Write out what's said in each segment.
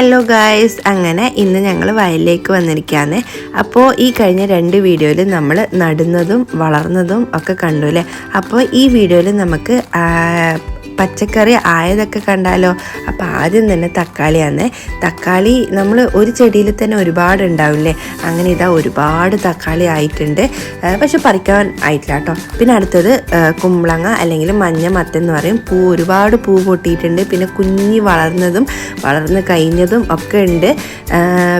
Hello guys. അങ്ങനെ ഇന്ന് ഞങ്ങൾ വയലിലേക്ക് വന്നിരിക്കുകയാണ് അപ്പോൾ ഈ കഴിഞ്ഞ രണ്ട് വീഡിയോയിൽ നമ്മൾ നടുന്നതും വളർന്നതും ഒക്കെ കണ്ടു അല്ലേ? അപ്പോൾ ഈ വീഡിയോയിൽ നമുക്ക് പച്ചക്കറി ആയതൊക്കെ കണ്ടാലോ? അപ്പോൾ ആദ്യം തന്നെ തക്കാളിയാണ് തക്കാളി നമ്മൾ ഒരു ചെടിയിൽ തന്നെ ഒരുപാട് ഉണ്ടാവില്ലേ അങ്ങനെ ഇതാ ഒരുപാട് തക്കാളി ആയിട്ടുണ്ട്. പക്ഷെ പറിക്കാൻ ആയിട്ടില്ല കേട്ടോ. പിന്നെ അടുത്തത് കുമ്പളങ്ങ അല്ലെങ്കിൽ മഞ്ഞ മത്തൻ എന്ന് പറയും. പൂ ഒരുപാട് പൂ പൊട്ടിയിട്ടുണ്ട്. പിന്നെ കുഞ്ഞി വളർന്നതും വളർന്ന് കഴിഞ്ഞതും ഒക്കെ ഉണ്ട്.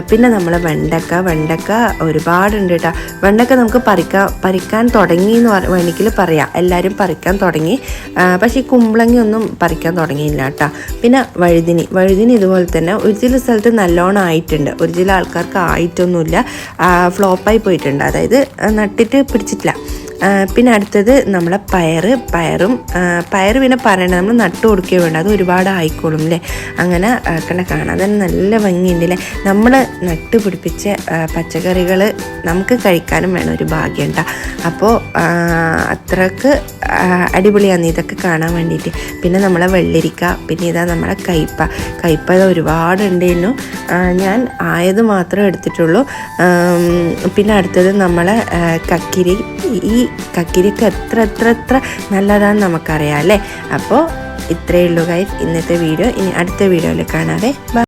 പിന്നെ നമ്മളെ വെണ്ടക്ക. വെണ്ടക്ക ഒരുപാടുണ്ട് കേട്ടോ. വെണ്ടക്ക നമുക്ക് പറിക്കാൻ പറിക്കാൻ തുടങ്ങി എന്ന് വേണമെങ്കിൽ പറയാം. എല്ലാവരും പറിക്കാൻ തുടങ്ങി. പക്ഷേ ഈ കുമ്പളങ്ങ ഒന്നും പറിക്കാൻ തുടങ്ങിയില്ല കേട്ടോ. പിന്നെ വഴുതിനി. വഴുതിനി ഇതുപോലെ തന്നെ ഒരു ചില സ്ഥലത്ത് നല്ലോണം ആയിട്ടുണ്ട്. ഒരു ചില ആൾക്കാർക്ക് ആയിട്ടൊന്നുമില്ല. ഫ്ലോപ്പായി പോയിട്ടുണ്ട്. അതായത് നട്ടിട്ട് പിടിച്ചിട്ടില്ല. പിന്നെ അടുത്തത് നമ്മളെ പയറ്. പയറും പയർ പിന്നെ പറയണ്ട. നമ്മൾ നട്ടു കൊടുക്കുകയോ വേണ്ട. അത് ഒരുപാട് ആയിക്കോളും അല്ലേ അങ്ങനെ കണ്ട കാണാൻ തന്നെ നല്ല ഭംഗിയുണ്ട് അല്ലേ നമ്മൾ നട്ടു പിടിപ്പിച്ച പച്ചക്കറികൾ നമുക്ക് കഴിക്കാനും വേണം ഒരു ഭാഗ്യം കേട്ടോ അപ്പോൾ അത്രയ്ക്ക് അടിപൊളിയാണ് ഇതൊക്കെ കാണാൻ വേണ്ടിയിട്ട് പിന്നെ നമ്മളെ വെള്ളരിക്ക പിന്നെ ഇതാ നമ്മളെ കയ്പ കയ്പ ഇത് ഒരുപാട് ഉണ്ടായിരുന്നു ആ, ഞാൻ ആയത് മാത്രമേ എടുത്തിട്ടുള്ളൂ. പിന്നെ അടുത്തത് നമ്മളെ കക്കിരി. ഈ കക്കിരിക്ക് എത്ര എത്ര എത്ര നല്ലതാണെന്ന് നമുക്കറിയാം അല്ലേ? അപ്പോൾ ഇത്രയേ ഉള്ളൂ ഗൈസ് ഇന്നത്തെ വീഡിയോ. ഇനി അടുത്ത വീഡിയോയിൽ കാണാതെ ബൈ